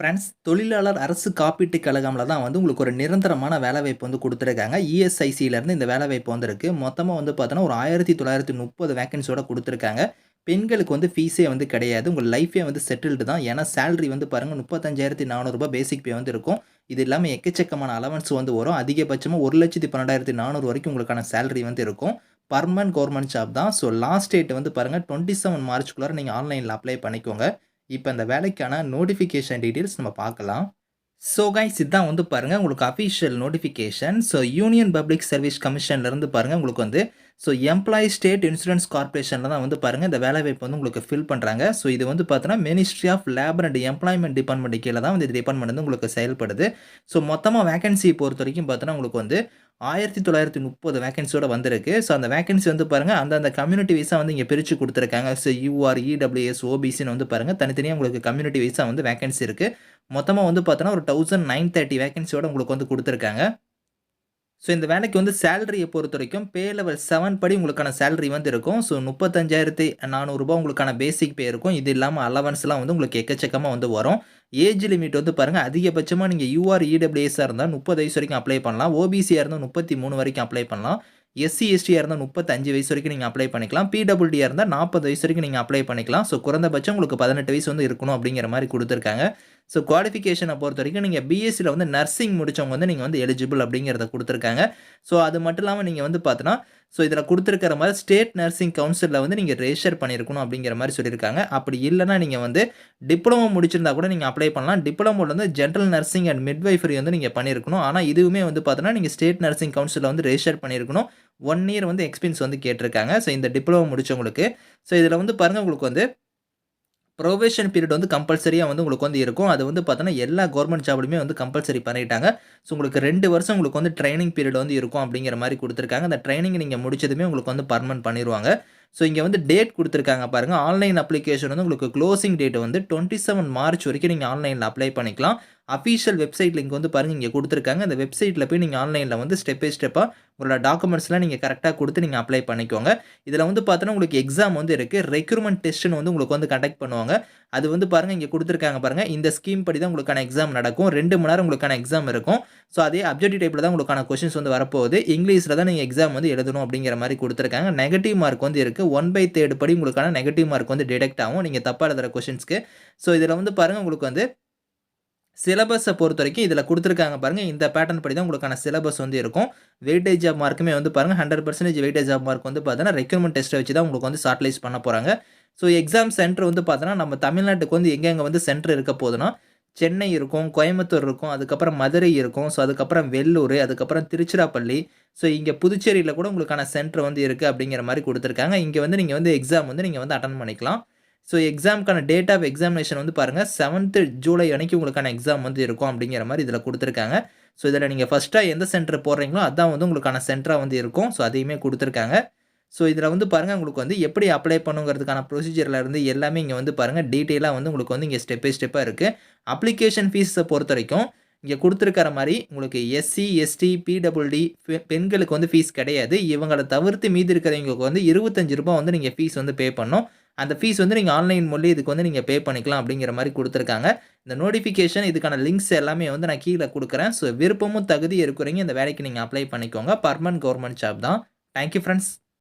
Friends தொழிலாளர் அரசு காப்பீட்டுக் கழகம்ல தான் வந்து உங்களுக்கு ஒரு நிரந்தரமான வேலைவாய்ப்பு வந்து கொடுத்துருக்காங்க. இஎஸ்ஐசியிலேருந்து இந்த வேலைவாய்ப்பு வந்திருக்கு. மொத்தமாக வந்து பார்த்தோன்னா ஒரு ஆயிரத்தி தொள்ளாயிரத்தி முப்பது வேகன்சியோட கொடுத்துருக்காங்க. பெண்களுக்கு வந்து ஃபீஸே வந்து கிடையாது. உங்கள் லைஃபே வந்து செட்டில்டு தான். ஏன்னா சேலரி வந்து பாருங்கள் முப்பத்தஞ்சாயிரத்தி நானூறுரூபா பேசிக் பே வந்து இருக்கும். இது இல்லாமல் எக்கச்சக்கமான அலவன்ஸ் வந்து வரும். அதிகபட்சமாக ஒரு லட்சத்தி பன்னெண்டாயிரத்தி நானூறு வரைக்கும் உங்களுக்கான சேலரி வந்து இருக்கும். பர்மனன்ட் கவர்மெண்ட் ஜாப் தான். ஸோ லாஸ்ட் டேட் வந்து பாருங்கள் டுவெண்ட்டி செவன் மார்ச்சுக்குள்ளார நீங்கள் ஆன்லைனில் அப்ளை பண்ணிக்கோங்க. இப்போ இந்த வேலைக்கான நோட்டிஃபிகேஷன் டீட்டெயில்ஸ் நம்ம பார்க்கலாம். ஸோ கைஸ் இதுதான் வந்து பாருங்கள் உங்களுக்கு official notification so union public service கமிஷன்லேருந்து பாருங்கள் உங்களுக்கு வந்து ஸோ எம்ப்ளாயி ஸ்டேட் இன்சூரன்ஸ் கார்பரேஷனில் தான் வந்து பாருங்கள் இந்த வேலைவாய்ப்பு வந்து உங்களுக்கு ஃபில் பண்ணுறாங்க ஸோ இது வந்து பார்த்தோன்னா Ministry of Labour and Employment department கீழே தான் வந்து இது டிபார்ட்மெண்ட் வந்து உங்களுக்கு செயல்படுது. ஸோ மொத்தமாக வேகன்சி பொறுத்த வரைக்கும் பார்த்தோன்னா உங்களுக்கு வந்து ஆயிரத்தி தொள்ளாயிரத்தி முப்பது வேகன்சியோட வந்திருக்கு. ஸோ அந்த வேகன்சி வந்து பாருங்கள் அந்தந்த கம்யூனிட்டி வைஸாக வந்து இங்கே பிரித்து கொடுத்துருக்காங்க. ஸோ யூஆர் இடபிள்யூஎஸ் ஓபிசின்னு வந்து பாருங்கள் தனித்தனியாக உங்களுக்கு கம்யூனிட்டி வைஸாக வந்து வேகன்சி இருக்குது மொத்தமாக வந்து பார்த்தோன்னா ஒரு தௌசண்ட் நைன் தேர்ட்டி வேகன்சியோட உங்களுக்கு வந்து கொடுத்துருக்காங்க. ஸோ இந்த வேலைக்கு வந்து சேலரியை பொறுத்த வரைக்கும் பே லெவல் செவன் படி உங்களுக்கான சேலரி வந்து இருக்கும் ஸோ முப்பத்தஞ்சாயிரத்தி நானூறுரூபா உங்களுக்கான பேசிக் பே இருக்கும். இது இல்லாமல் அலவன்ஸ்லாம் வந்து உங்களுக்கு எக்கச்சக்கமாக வந்து வரும். ஏஜ் லிமிட் வந்து பாருங்கள் அதிகபட்சமாக நீங்கள் யூஆர் இடபிள்யூஎஸ்ஸாக இருந்தால் முப்பது வயசு வரைக்கும் அப்ளை பண்ணலாம். ஓபிசியாக இருந்தால் முப்பத்தி மூணு வரைக்கும் அப்ளை பண்ணலாம். எஸ்சி எஸ்டியாக இருந்தால் முப்பத்தஞ்சு வயசு வரைக்கும் நீங்கள் அப்ளை பண்ணிக்கலாம். பிடபிள்யூடியாக இருந்தால் நாற்பது வயசு வரைக்கும் நீங்கள் அப்ளை பண்ணிக்கலாம். ஸோ குறைந்தபட்சம் உங்களுக்கு பதினெட்டு வயசு வந்து இருக்கணும் அப்படிங்கிற மாதிரி கொடுத்துருக்காங்க. ஸோ குவாலிஃபிகேஷனை பொறுத்த வரைக்கும் நீங்கள் பிஎஸ்சியில் வந்து நர்சிங் முடித்தவங்க வந்து நீங்கள் வந்து எலிஜிபிள் அப்படிங்கிறத கொடுத்துருக்காங்க. ஸோ அது மட்டும் இல்லாமல் நீங்கள் வந்து பார்த்தோன்னா ஸோ இதில் கொடுத்துருக்கிற மாதிரி ஸ்டேட் நர்சிங் கவுன்சிலில் வந்து நீங்கள் ரெஜிஸ்டர் பண்ணியிருக்கணும் அப்படிங்கிற மாதிரி சொல்லியிருக்காங்க. அப்படி இல்லைனா நீங்கள் வந்து டிப்ளமோ முடிச்சிருந்தா கூட நீங்கள் அப்ளை பண்ணலாம். டிப்ளமோவில் வந்து ஜென்ரல் நர்சிங் அண்ட் மிட்வைஃபரி வந்து நீங்கள் பண்ணியிருக்கணும் ஆனால் இதுவுமே வந்து பார்த்தோன்னா நீங்கள் ஸ்டேட் நர்சிங் கவுன்சிலில் வந்து ரெஜிஸ்டர் பண்ணியிருக்கணும் ஒன் இயர் வந்து எக்ஸ்பீரியன்ஸ் வந்து கேட்டிருக்காங்க. ஸோ இந்த டிப்ளமோ முடிச்சவங்களுக்கு. ஸோ இதில் வந்து பாருங்கள் உங்களுக்கு வந்து ப்ரொவேஷன் பீரியட் வந்து கம்பல்சரியாக வந்து உங்களுக்கு வந்து இருக்கும். அது வந்து பார்த்தோன்னா எல்லா கவர்மெண்ட் ஜாப்லையுமே வந்து கம்பல்சரி பண்ணிட்டாங்க. ஸோ உங்களுக்கு ரெண்டு வருஷம் உங்களுக்கு வந்து ட்ரைனிங் பீரியட் வந்து இருக்கும் அப்படிங்கிற மாதிரி கொடுத்துருக்காங்க. அந்த ட்ரைனிங் நீங்கள் முடிச்சதுமே உங்களுக்கு வந்து பர்மனெண்ட் பண்ணிடுவாங்க ஸோ இங்கே வந்து டேட் கொடுத்துருக்காங்க பாருங்கள் ஆன்லைன் அப்ளிகேஷன் வந்து உங்களுக்கு க்ளோசிங் டேட் வந்து டுவெண்ட்டி செவன் மார்ச் வரைக்கும் நீங்கள் ஆன்லைனில் அப்ளை பண்ணிக்கலாம். அஃபீஷியல் வெப்சைட் லிங்க் வந்து பாருங்கள் இங்கே கொடுத்துருக்காங்க. அந்த வெப்சைட்டில் போய் நீங்கள் ஆன்லைனில் வந்து ஸ்டெப் பை ஸ்டெப்பாக உங்களோட டாக்குமெண்ட்ஸ்லாம் நீங்கள் கரெக்டாக கொடுத்து நீங்கள் அப்ளை பண்ணிக்கோங்க. இதில் வந்து பார்த்தோன்னா உங்களுக்கு எக்ஸாம் வந்து இருக்குது ரெக்ரூட்மெண்ட் டெஸ்ட்னு வந்து உங்களுக்கு வந்து கண்டக்ட் பண்ணுவாங்க. அது வந்து பாருங்கள் இங்கே கொடுத்துருக்காங்க பாருங்கள் இந்த ஸ்கீம் படி தான் உங்களுக்கான எக்ஸாம் நடக்கும். ரெண்டு மணி நேரம் உங்களுக்கான எக்ஸாம் இருக்கும். ஸோ அதே அப்ஜெக்டிவ் டைப்பில் தான் உங்களுக்கான கொஷின்ஸ் வந்து வரப்போகுது. இங்கிலீஷில் தான் நீங்கள் எக்ஸாம் வந்து எழுதணும் அப்படிங்கிற மாதிரி கொடுத்துருக்காங்க. நெகட்டிவ் மார்க் வந்து இருக்குது ஒன் பை தேர்ட் படி உங்களுக்கான நெகட்டிவ் மார்க் வந்து டிடெக்ட் ஆகும். நீங்கள் தப்பாக எழுதுகிற கொஷின்ஸ்க்கு ஸோ இதில் வந்து பாருங்கள் உங்களுக்கு வந்து சிலபஸை பொறுத்த வரைக்கும் இதில் கொடுத்துருக்காங்க பாருங்கள் இந்த பேட்டர்ன் படி தான் உங்களுக்கான சிலபஸ் வந்து இருக்கும். வெயிட்டேஜ் ஆஃப் மார்க்குமே வந்து பாருங்கள் hundred percentage weightage of mark வந்து பார்த்தீங்கன்னா ரெக்யூர்மெண்ட் டெஸ்ட்டை வச்சு தான் உங்களுக்கு வந்து ஷார்ட்லைஸ் பண்ண போகிறாங்க ஸோ எக்ஸாம் சென்டர் வந்து பார்த்தோன்னா நம்ம தமிழ்நாட்டுக்கு வந்து எங்கெங்கே வந்து சென்டர் இருக்க போதுன்னா சென்னை இருக்கும் கோயம்புத்தூர் இருக்கும் அதுக்கப்புறம் மதுரை இருக்கும். ஸோ அதுக்கப்புறம் வெள்ளூர் அதுக்கப்புறம் திருச்சிராப்பள்ளி. ஸோ இங்கே புதுச்சேரியில் கூட உங்களுக்கான சென்டர் வந்து இருக்குது அப்படிங்கிற மாதிரி கொடுத்துருக்காங்க. இங்கே வந்து நீங்கள் வந்து எக்ஸாம் வந்து நீங்கள் வந்து அட்டன் பண்ணிக்கலாம். ஸோ எக்ஸாமுக்கான டேட் ஆஃப் எக்ஸாமினேஷன் வந்து பாருங்கள் செவன்த்து ஜூலை அன்னைக்கு உங்களுக்கான எக்ஸாம் வந்து இருக்கும் அப்படிங்கிற மாதிரி இதில் கொடுத்துருக்காங்க. ஸோ இதில் நீங்கள் ஃபஸ்ட்டாக எந்த சென்டர் போடுறீங்களோ அதான் வந்து உங்களுக்கான சென்டராக வந்து இருக்கும். ஸோ அதையுமே கொடுத்துருக்காங்க. ஸோ இதில் வந்து பாருங்கள் உங்களுக்கு வந்து எப்படி அப்ளை பண்ணுங்கிறதுக்கான ப்ரொசீஜரில் இருந்து எல்லாமே இங்கே வந்து பாருங்கள் டீட்டெயிலாக வந்து உங்களுக்கு வந்து இங்கே ஸ்டெப் பை ஸ்டெப்பாக இருக்குது அப்ளிகேஷன் ஃபீஸை பொறுத்த வரைக்கும் இங்கே கொடுத்துருக்கிற மாதிரி உங்களுக்கு எஸ்சி எஸ்டி பிடபிள்டி பெண்களுக்கு வந்து ஃபீஸ் கிடையாது. இவங்களை தவிர்த்து மீதி இருக்கிறவங்களுக்கு வந்து இருபத்தஞ்சு ரூபா வந்து நீங்கள் ஃபீஸ் வந்து பே பண்ணோம் அந்த ஃபீஸ் வந்து நீங்கள் ஆன்லைன் மூலியம் இதுக்கு வந்து நீங்கள் பே பண்ணிக்கலாம் அப்படிங்கிற மாதிரி கொடுத்துருக்காங்க. இந்த நோட்டிஃபிகேஷன் இதுக்கான லிங்க்ஸ் எல்லாமே வந்து நான் கீழே கொடுக்குறேன். ஸோ விருப்பமும் தகுதி இருக்கிறீங்க. இந்த வேலைக்கு நீங்கள் அப்ளை பண்ணிக்கோங்க. பர்மனன்ட் கவர்மெண்ட் ஜாப் தான். Thank you friends